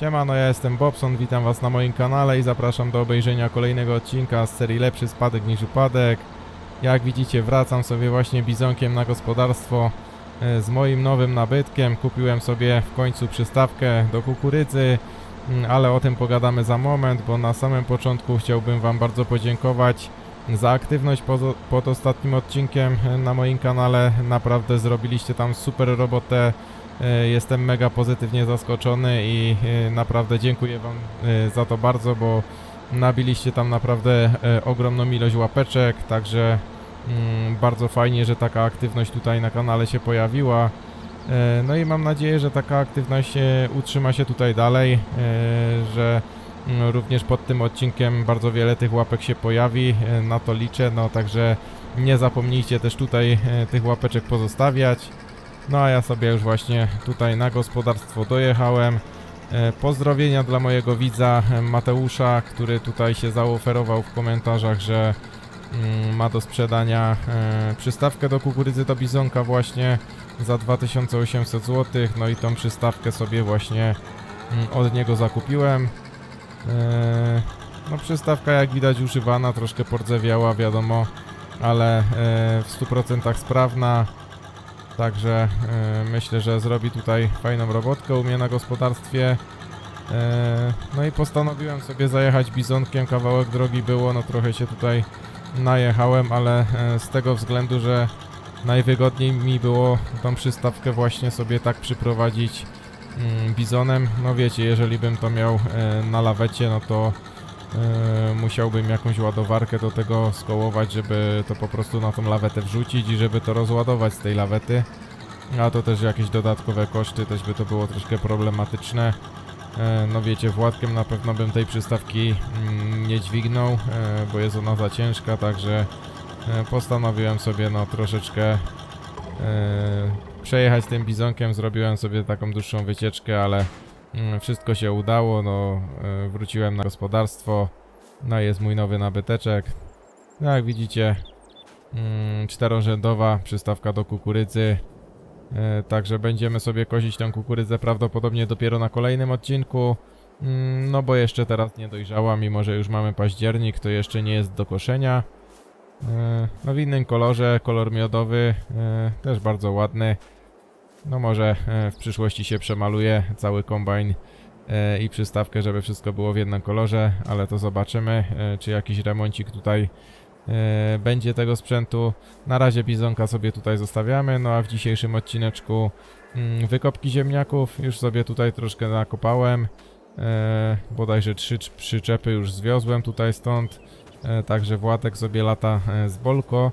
Siemano, ja jestem Bobson, witam was na moim kanale i zapraszam do obejrzenia kolejnego odcinka z serii Lepszy spadek niż upadek. Jak widzicie wracam sobie właśnie bizonkiem na gospodarstwo e, z moim nowym nabytkiem. Kupiłem sobie w końcu przystawkę do kukurydzy, mm, ale o tym pogadamy za moment, bo na samym początku chciałbym wam bardzo podziękować za aktywność pod ostatnim odcinkiem e, na moim kanale. Naprawdę zrobiliście tam super robotę. E, Jestem mega pozytywnie zaskoczony i e, naprawdę dziękuję Wam e, za to bardzo, bo nabiliście tam naprawdę ogromną ilość łapeczek, także mm, bardzo fajnie, że taka aktywność tutaj na kanale się pojawiła. No i mam nadzieję, że taka aktywność utrzyma się tutaj dalej, że mm, również pod tym odcinkiem bardzo wiele tych łapek się pojawi, na to liczę, no także nie zapomnijcie też tutaj tych łapeczek pozostawiać. No a ja sobie już właśnie tutaj na gospodarstwo dojechałem. E, Pozdrowienia dla mojego widza e, Mateusza, który tutaj się zaoferował w komentarzach, że mm, ma do sprzedania e, przystawkę do kukurydzy do bizonka właśnie za 2800 zł. No i tą przystawkę sobie właśnie mm, od niego zakupiłem. No przystawka jak widać używana, troszkę pordzewiała wiadomo, ale w 100% sprawna. Także e, myślę, że zrobi tutaj fajną robotkę u mnie na gospodarstwie. E, no i postanowiłem sobie zajechać bizonkiem, kawałek drogi było, no trochę się tutaj najechałem, ale e, z tego względu, że najwygodniej mi było tą przystawkę właśnie sobie tak przyprowadzić mm, bizonem. No wiecie, jeżeli bym to miał na lawecie, no to musiałbym jakąś ładowarkę do tego skołować, żeby to po prostu na tą lawetę wrzucić i żeby to rozładować z tej lawety. A to też jakieś dodatkowe koszty, też by to było troszkę problematyczne. E, No wiecie, Władkiem na pewno bym tej przystawki mm, nie dźwignął, e, bo jest ona za ciężka, także e, postanowiłem sobie no troszeczkę e, przejechać tym bizonkiem, zrobiłem sobie taką dłuższą wycieczkę, ale wszystko się udało, no e, wróciłem na gospodarstwo, no jest mój nowy nabyteczek. No jak widzicie, mm, czterorzędowa przystawka do kukurydzy, E, Także będziemy sobie kozić tę kukurydzę prawdopodobnie dopiero na kolejnym odcinku. Mm, No bo jeszcze teraz nie dojrzała, mimo że już mamy październik, to jeszcze nie jest do koszenia. E, No w innym kolorze, kolor miodowy, też bardzo ładny. No może e, w przyszłości się przemaluje cały kombajn e, i przystawkę, żeby wszystko było w jednym kolorze, ale to zobaczymy, e, czy jakiś remoncik tutaj będzie tego sprzętu. Na razie bizonka sobie tutaj zostawiamy, no a w dzisiejszym odcineczku mm, wykopki ziemniaków już sobie tutaj troszkę nakopałem. Bodajże trzy cz- przyczepy już zwiozłem tutaj stąd, także Władek sobie lata z Bolko.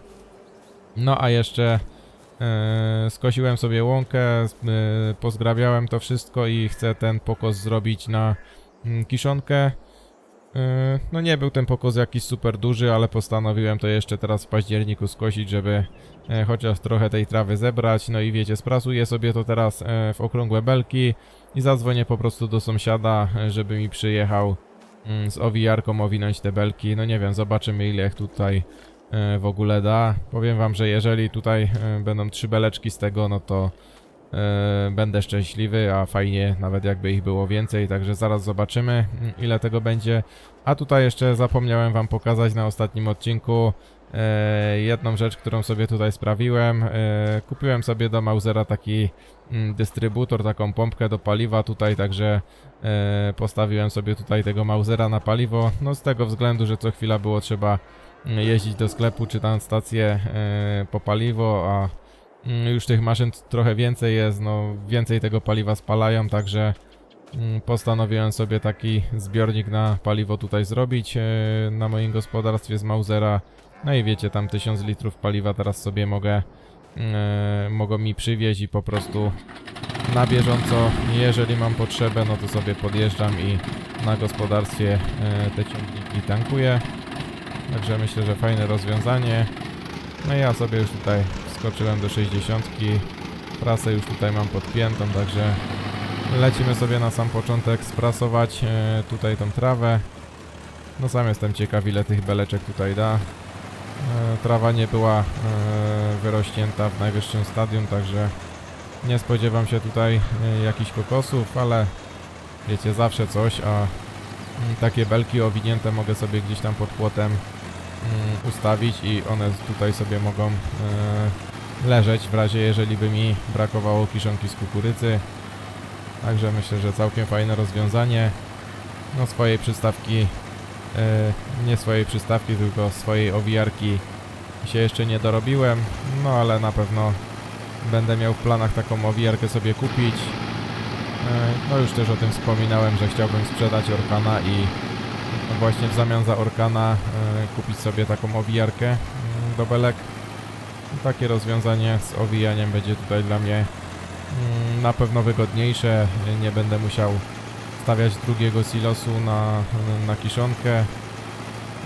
No a jeszcze skosiłem sobie łąkę, e, pozgrabiałem to wszystko i chcę ten pokos zrobić na mm, kiszonkę. Yy, No nie był ten pokos jakiś super duży, ale postanowiłem to jeszcze teraz w październiku skosić, żeby e, chociaż trochę tej trawy zebrać. No i wiecie, sprasuję sobie to teraz e, w okrągłe belki i zadzwonię po prostu do sąsiada, e, żeby mi przyjechał mm, z owijarką owinąć te belki. No nie wiem, zobaczymy ile tutaj e, w ogóle da. Powiem wam, że jeżeli tutaj e, będą trzy beleczki z tego, no to e, będę szczęśliwy, a fajnie nawet jakby ich było więcej, także zaraz zobaczymy mm, ile tego będzie. A tutaj jeszcze zapomniałem wam pokazać na ostatnim odcinku e, jedną rzecz, którą sobie tutaj sprawiłem. E, kupiłem sobie do Mausera taki mm, dystrybutor, taką pompkę do paliwa tutaj, także e, postawiłem sobie tutaj tego Mausera na paliwo. No z tego względu, że co chwila było trzeba jeździć do sklepu czy tam stację e, po paliwo, a Mm, Już tych maszyn trochę więcej jest, no więcej tego paliwa spalają, także mm, postanowiłem sobie taki zbiornik na paliwo tutaj zrobić e, na moim gospodarstwie z Mausera. No i wiecie, tam 1000 litrów paliwa teraz sobie mogę, e, mogą mi przywieźć i po prostu na bieżąco, jeżeli mam potrzebę, no to sobie podjeżdżam i na gospodarstwie te ciągniki tankuję. Także myślę, że fajne rozwiązanie. No ja sobie już tutaj skoczyłem do 60. Prasę już tutaj mam podpiętą, także lecimy sobie na sam początek sprasować e, tutaj tą trawę. No sam jestem ciekaw ile tych beleczek tutaj da. E, trawa nie była e, wyrośnięta w najwyższym stadium, także nie spodziewam się tutaj jakichś kokosów, ale wiecie, zawsze coś, a mm, takie belki owinięte mogę sobie gdzieś tam pod płotem ustawić i one tutaj sobie mogą e, leżeć w razie jeżeli by mi brakowało kiszonki z kukurydzy. Także myślę, że całkiem fajne rozwiązanie. No swojej przystawki, e, nie swojej przystawki, tylko swojej owijarki się jeszcze nie dorobiłem, no ale na pewno będę miał w planach taką owijarkę sobie kupić. No już też o tym wspominałem, że chciałbym sprzedać Orkana i właśnie w zamian za Orkana e, kupić sobie taką owijarkę mm, do belek. Takie rozwiązanie z owijaniem będzie tutaj dla mnie mm, na pewno wygodniejsze. Nie będę musiał stawiać drugiego silosu na, na kiszonkę.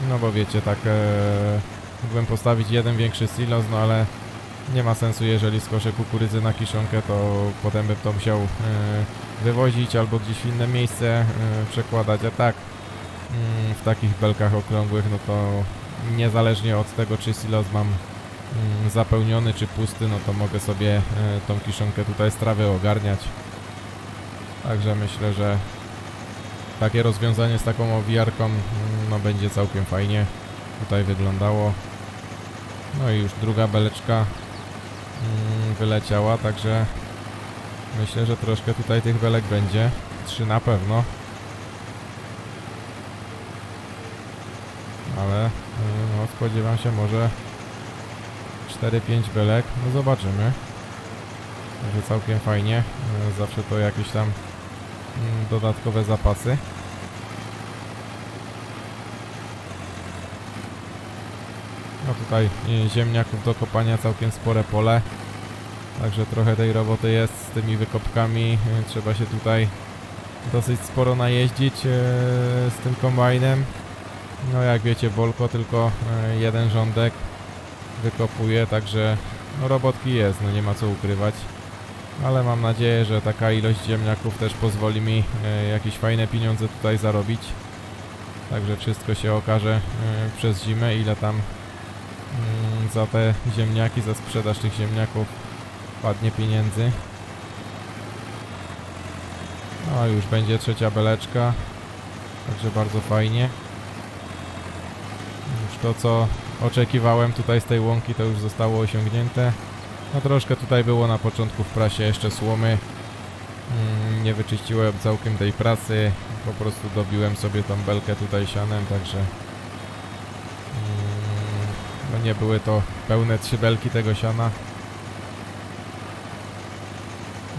No bo wiecie, tak e, mógłbym postawić jeden większy silos, no ale nie ma sensu, jeżeli skoszę kukurydzy na kiszonkę, to potem bym to musiał e, wywozić albo gdzieś w inne miejsce e, przekładać, a tak w takich belkach okrągłych, no to niezależnie od tego, czy silos mam mm, zapełniony czy pusty, no to mogę sobie e, tą kiszonkę tutaj z trawy ogarniać. Także myślę, że takie rozwiązanie z taką owijarką mm, no będzie całkiem fajnie tutaj wyglądało. No i już druga beleczka mm, wyleciała, także myślę, że troszkę tutaj tych belek będzie. Trzy na pewno. Ale y, no, spodziewam się może 4-5 belek. No zobaczymy. Także całkiem fajnie. Y, Zawsze to jakieś tam mm, dodatkowe zapasy. No tutaj y, ziemniaków do kopania całkiem spore pole. Także trochę tej roboty jest z tymi wykopkami. Y, Trzeba się tutaj dosyć sporo najeździć z tym kombajnem. No jak wiecie, Bolko tylko y, jeden rządek wykopuje, także no robotki jest, no nie ma co ukrywać. Ale mam nadzieję, że taka ilość ziemniaków też pozwoli mi y, jakieś fajne pieniądze tutaj zarobić. Także wszystko się okaże y, przez zimę, ile tam mm, za te ziemniaki, za sprzedaż tych ziemniaków padnie pieniędzy. No już będzie trzecia beleczka, także bardzo fajnie. Już to co oczekiwałem tutaj z tej łąki to już zostało osiągnięte. No troszkę tutaj było na początku w prasie jeszcze słomy. Mm, Nie wyczyściłem całkiem tej pracy, po prostu dobiłem sobie tą belkę tutaj sianem, także mm, no nie były to pełne trzy belki tego siana.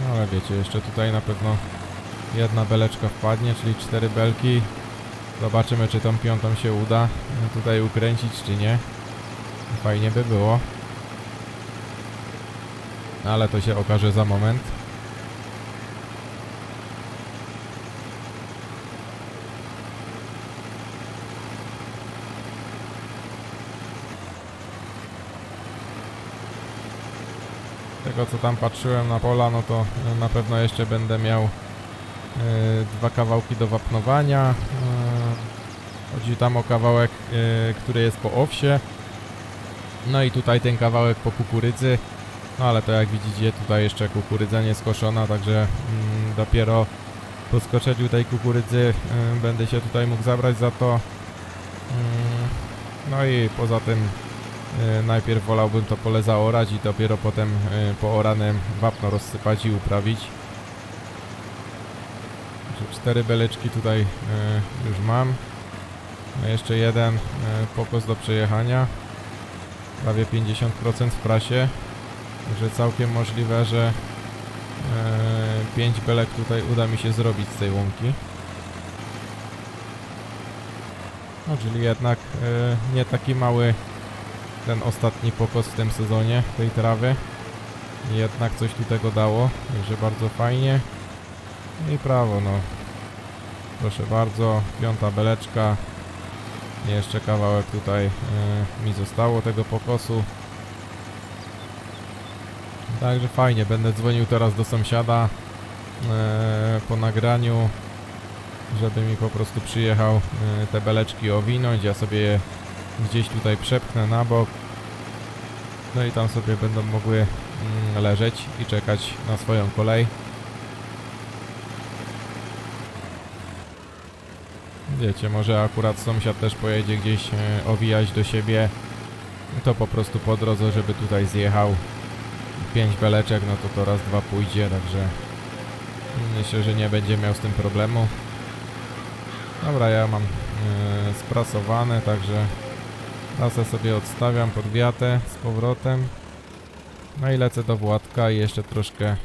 No ale wiecie, jeszcze tutaj na pewno jedna beleczka wpadnie, czyli cztery belki. Zobaczymy, czy tą piątą się uda e, tutaj ukręcić, czy nie. Fajnie by było. Ale to się okaże za moment. tego co tam patrzyłem na pola, no to e, na pewno jeszcze będę miał e, dwa kawałki do wapnowania. Chodzi tam o kawałek, e, który jest po owsie. No i tutaj ten kawałek po kukurydzy. No ale to jak widzicie tutaj jeszcze kukurydza nie skoszona, także mm, dopiero po skoczeniu tej kukurydzy e, będę się tutaj mógł zabrać za to. Mm, no i poza tym E, Najpierw wolałbym to pole zaorać i dopiero potem e, po oranem wapno rozsypać i uprawić. Cztery beleczki tutaj e, już mam. No jeszcze jeden e, pokos do przejechania. Prawie 50% w prasie. Także całkiem możliwe, że 5 belek tutaj uda mi się zrobić z tej łąki. No, czyli jednak e, nie taki mały ten ostatni pokos w tym sezonie tej trawy. Jednak coś tu tego dało, także bardzo fajnie. No i prawo, no. Proszę bardzo, piąta beleczka. Jeszcze kawałek tutaj e, mi zostało tego pokosu. Także fajnie, będę dzwonił teraz do sąsiada e, po nagraniu, żeby mi po prostu przyjechał e, te beleczki owinąć. Ja sobie je gdzieś tutaj przepchnę na bok. No i tam sobie będą mogły mm, leżeć i czekać na swoją kolej. Wiecie, może akurat sąsiad też pojedzie gdzieś e, owijać do siebie, to po prostu po drodze, żeby tutaj zjechał. Pięć beleczek, no to to raz, dwa pójdzie, także myślę, że nie będzie miał z tym problemu. Dobra, ja mam e, sprasowane, także lasę sobie odstawiam pod wiatę z powrotem. No i lecę do Władka i jeszcze troszkę e,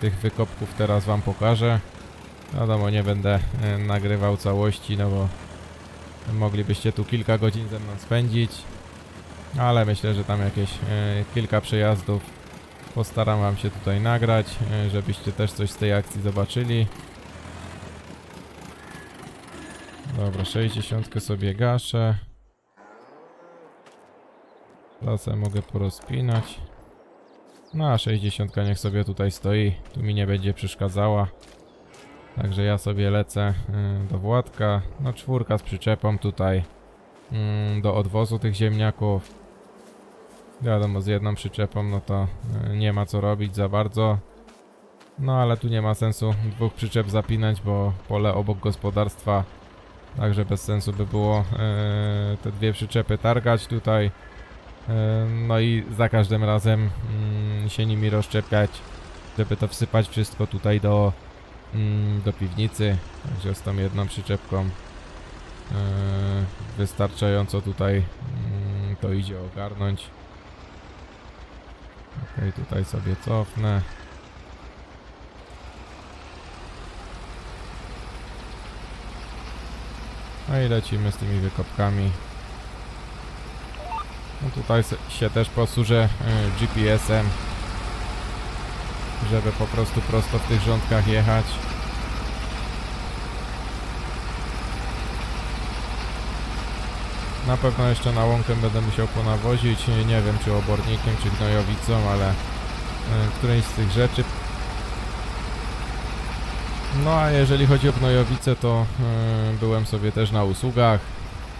tych wykopków teraz wam pokażę. Wiadomo, nie będę e, nagrywał całości, no bo moglibyście tu kilka godzin ze mną spędzić. Ale myślę, że tam jakieś e, kilka przejazdów postaram wam się tutaj nagrać, e, żebyście też coś z tej akcji zobaczyli. Dobra, 60 sobie gaszę. Lasę mogę porozpinać. No a 60 niech sobie tutaj stoi, tu mi nie będzie przeszkadzała. Także ja sobie lecę y, do Władka. No czwórka z przyczepą tutaj mm, do odwozu tych ziemniaków. Wiadomo, z jedną przyczepą no to y, nie ma co robić za bardzo. No ale tu nie ma sensu dwóch przyczep zapinać, bo pole obok gospodarstwa. Także bez sensu by było y, te dwie przyczepy targać tutaj. Y, No i za każdym razem mm, się nimi rozczepiać, żeby to wsypać wszystko tutaj do, mm, do piwnicy. Także z tą jedną przyczepką y, wystarczająco tutaj mm, to idzie ogarnąć. Okej, tutaj sobie cofnę. No i lecimy z tymi wykopkami. No tutaj się też posłużę y, GPS-em, żeby po prostu prosto w tych rządkach jechać. Na pewno jeszcze na łąkę będę musiał ponawozić, nie nie wiem czy obornikiem, czy gnojowicą, ale y, którejś z tych rzeczy. No a jeżeli chodzi o gnojowice, to y, byłem sobie też na usługach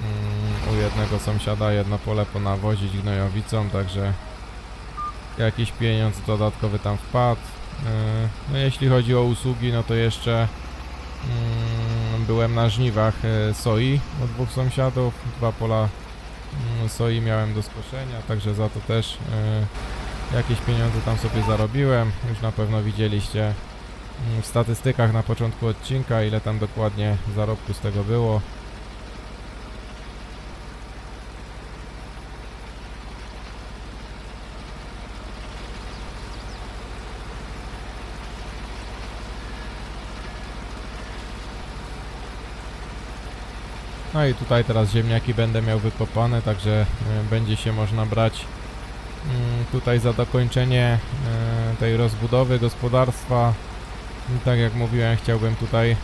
mm, u jednego sąsiada jedno pole ponawozić gnojowicą, także jakiś pieniądz dodatkowy tam wpadł. Yy, No jeśli chodzi o usługi, no to jeszcze mm, byłem na żniwach e, soi u dwóch sąsiadów, dwa pola mm, soi miałem do skoszenia, także za to też e, jakieś pieniądze tam sobie zarobiłem. Już na pewno widzieliście mm, w statystykach na początku odcinka, ile tam dokładnie zarobku z tego było. No i tutaj teraz ziemniaki będę miał wykopane, także e, będzie się można brać mm, tutaj za dokończenie e, tej rozbudowy gospodarstwa. Tak jak mówiłem, chciałbym tutaj e,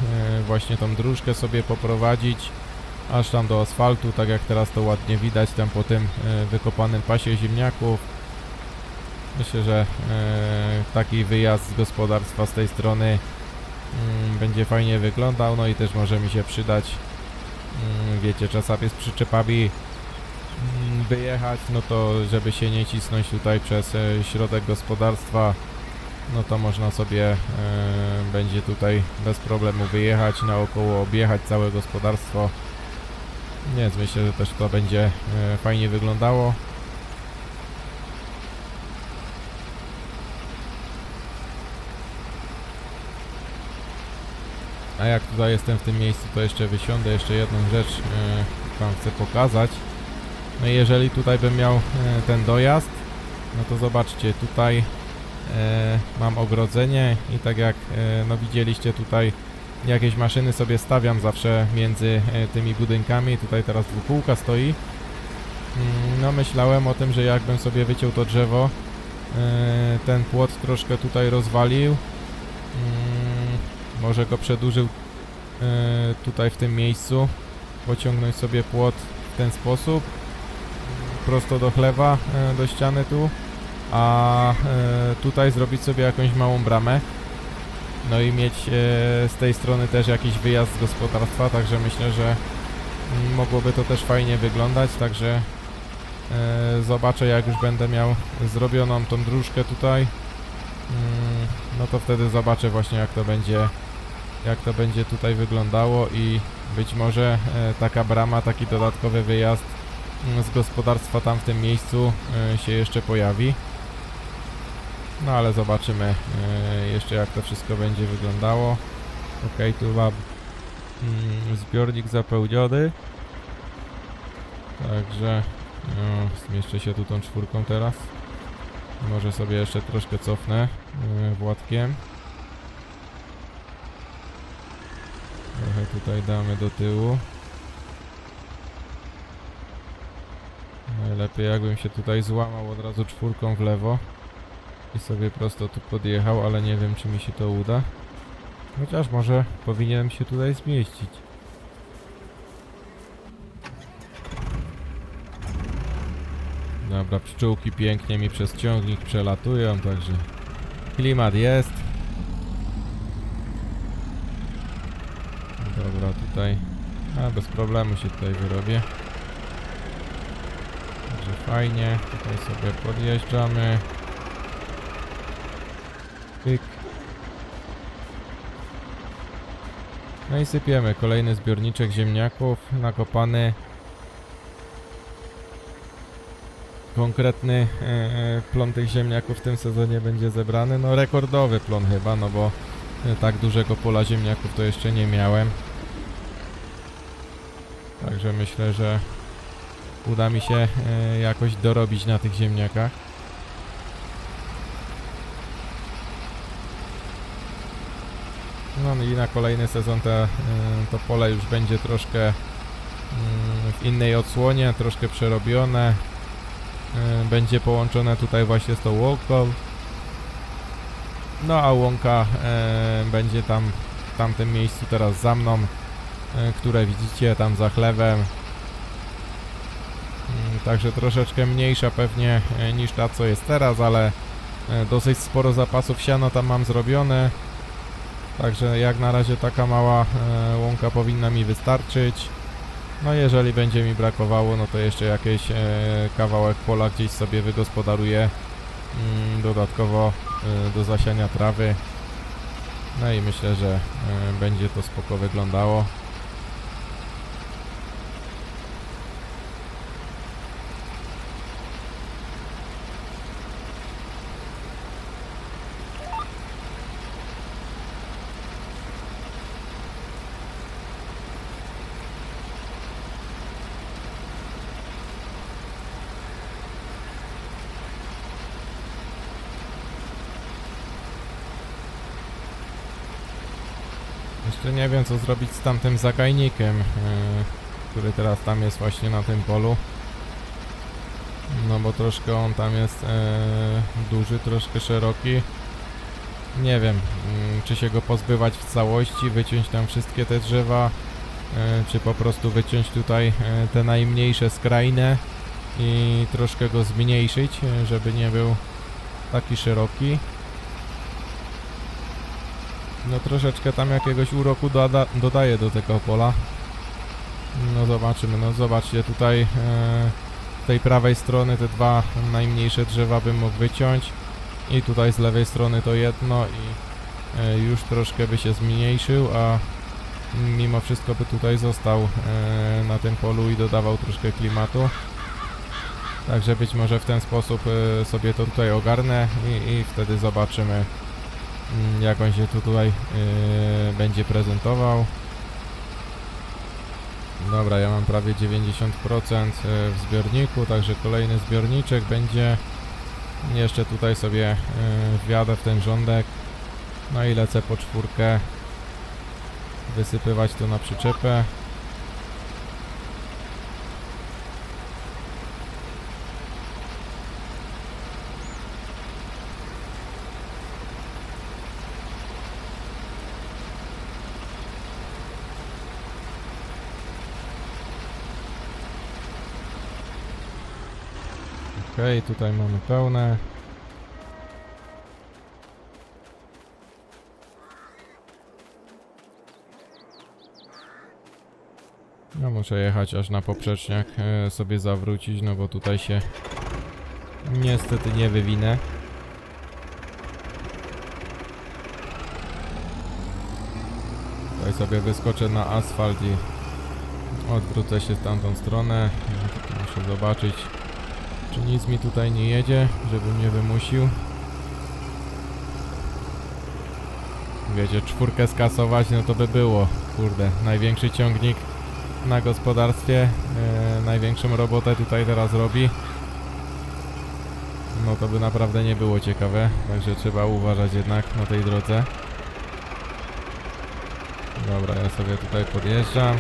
właśnie tą dróżkę sobie poprowadzić aż tam do asfaltu, tak jak teraz to ładnie widać tam po tym wykopanym pasie ziemniaków. Myślę, że taki wyjazd z gospodarstwa z tej strony mm, będzie fajnie wyglądał, no i też może mi się przydać wiecie, czasami z przyczepami mm, wyjechać, no to żeby się nie cisnąć tutaj przez e, środek gospodarstwa, no to można sobie e, będzie tutaj bez problemu wyjechać, naokoło objechać całe gospodarstwo. Więc myślę, że też to będzie e, fajnie wyglądało. A jak tutaj jestem w tym miejscu, to jeszcze wysiądę, jeszcze jedną rzecz e, Wam chcę pokazać. No i jeżeli tutaj bym miał e, ten dojazd, no to zobaczcie, tutaj e, mam ogrodzenie i tak jak e, no widzieliście tutaj jakieś maszyny sobie stawiam zawsze między e, tymi budynkami. Tutaj teraz dwukółka stoi. Mm, No myślałem o tym, że jakbym sobie wyciął to drzewo, e, ten płot troszkę tutaj rozwalił, mm, może go przedłużył e, tutaj w tym miejscu, pociągnąć sobie płot w ten sposób, prosto do chlewa, e, do ściany tu, a e, tutaj zrobić sobie jakąś małą bramę. No i mieć z tej strony też jakiś wyjazd z gospodarstwa, także myślę, że mm, mogłoby to też fajnie wyglądać, także zobaczę jak już będę miał zrobioną tą dróżkę tutaj, mm, no to wtedy zobaczę właśnie jak to będzie jak to będzie tutaj wyglądało i być może e, taka brama, taki dodatkowy wyjazd mm, z gospodarstwa tam w tym miejscu e, się jeszcze pojawi. No ale zobaczymy e, jeszcze jak to wszystko będzie wyglądało. Ok, tu mam mm, zbiornik zapełniony. Także no, zmieszczę się tu tą czwórką teraz. Może sobie jeszcze troszkę cofnę Władkiem. Trochę tutaj damy do tyłu. Najlepiej jakbym się tutaj złamał od razu czwórką w lewo i sobie prosto tu podjechał, ale nie wiem czy mi się to uda. Chociaż może powinienem się tutaj zmieścić. Dobra, pszczółki pięknie mi przez ciągnik przelatują, także klimat jest. Dobra, tutaj a bez problemu się tutaj wyrobię. Także fajnie, tutaj sobie podjeżdżamy. Pyk. No i sypiemy kolejny zbiorniczek ziemniaków nakopany. Konkretny e, plon tych ziemniaków w tym sezonie będzie zebrany. No rekordowy plon chyba, no bo e, tak dużego pola ziemniaków to jeszcze nie miałem. Także myślę, że uda mi się e, jakoś dorobić na tych ziemniakach. No i na kolejny sezon te, y, to pole już będzie troszkę mm, w innej odsłonie, troszkę przerobione. Y, Będzie połączone tutaj właśnie z tą łąką. No a łąka e, będzie tam w tamtym miejscu teraz za mną, e, które widzicie tam za chlewem. Mm, Także troszeczkę mniejsza pewnie e, niż ta co jest teraz, ale e, dosyć sporo zapasów siana tam mam zrobione. Także jak na razie taka mała e, łąka powinna mi wystarczyć. No jeżeli będzie mi brakowało, no to jeszcze jakiś e, kawałek pola gdzieś sobie wygospodaruję mm, dodatkowo e, do zasiania trawy. No i myślę, że e, będzie to spoko wyglądało. Nie wiem co zrobić z tamtym zagajnikiem, e, który teraz tam jest właśnie na tym polu. No bo troszkę on tam jest e, duży, troszkę szeroki. Nie wiem, mm, czy się go pozbywać w całości, wyciąć tam wszystkie te drzewa, e, czy po prostu wyciąć tutaj e, te najmniejsze skrajne i troszkę go zmniejszyć, żeby nie był taki szeroki. No troszeczkę tam jakiegoś uroku doda dodaje do tego pola. No zobaczymy, no zobaczcie tutaj e, z tej prawej strony te dwa najmniejsze drzewa bym mógł wyciąć i tutaj z lewej strony to jedno i e, już troszkę by się zmniejszył, a mimo wszystko by tutaj został e, na tym polu i dodawał troszkę klimatu. Także być może w ten sposób e, sobie to tutaj ogarnę i, i wtedy zobaczymy jak on się tu tutaj yy, będzie prezentował. Dobra, ja mam prawie 90% w zbiorniku, także kolejny zbiorniczek będzie. Jeszcze tutaj sobie yy, wjadę w ten rządek. No i lecę po czwórkę wysypywać to na przyczepę. Okej, tutaj mamy pełne. Ja muszę jechać aż na poprzeczniak e, sobie zawrócić, no bo tutaj się niestety nie wywinę. Tutaj sobie wyskoczę na asfalt i odwrócę się w tamtą stronę. Muszę zobaczyć, czy nic mi tutaj nie jedzie, żeby mnie wymusił. Wiecie, czwórkę skasować, no to by było. Kurde, największy ciągnik na gospodarstwie, e, największą robotę tutaj teraz robi. No to by naprawdę nie było ciekawe, także trzeba uważać jednak na tej drodze. Dobra, ja sobie tutaj podjeżdżam.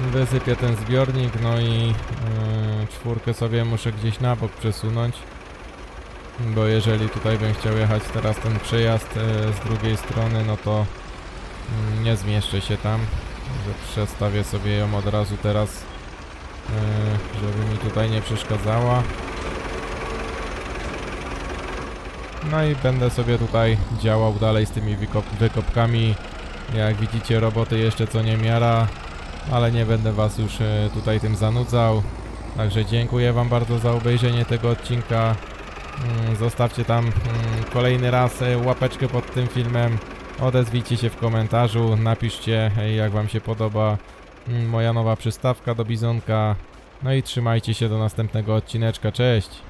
Wysypię ten zbiornik, no i yy, czwórkę sobie muszę gdzieś na bok przesunąć. Bo jeżeli tutaj bym chciał jechać teraz ten przejazd yy, z drugiej strony, no to yy, nie zmieszczę się tam. Że przestawię sobie ją od razu teraz, yy, żeby mi tutaj nie przeszkadzała. No i będę sobie tutaj działał dalej z tymi wykop wykopkami. Jak widzicie roboty jeszcze co nie miara, ale nie będę was już e, tutaj tym zanudzał. Także dziękuję wam bardzo za obejrzenie tego odcinka. Mm, Zostawcie tam mm, kolejny raz e, łapeczkę pod tym filmem. Odezwijcie się w komentarzu, napiszcie e, jak wam się podoba mm, moja nowa przystawka do bizonka. No i trzymajcie się do następnego odcineczka. Cześć!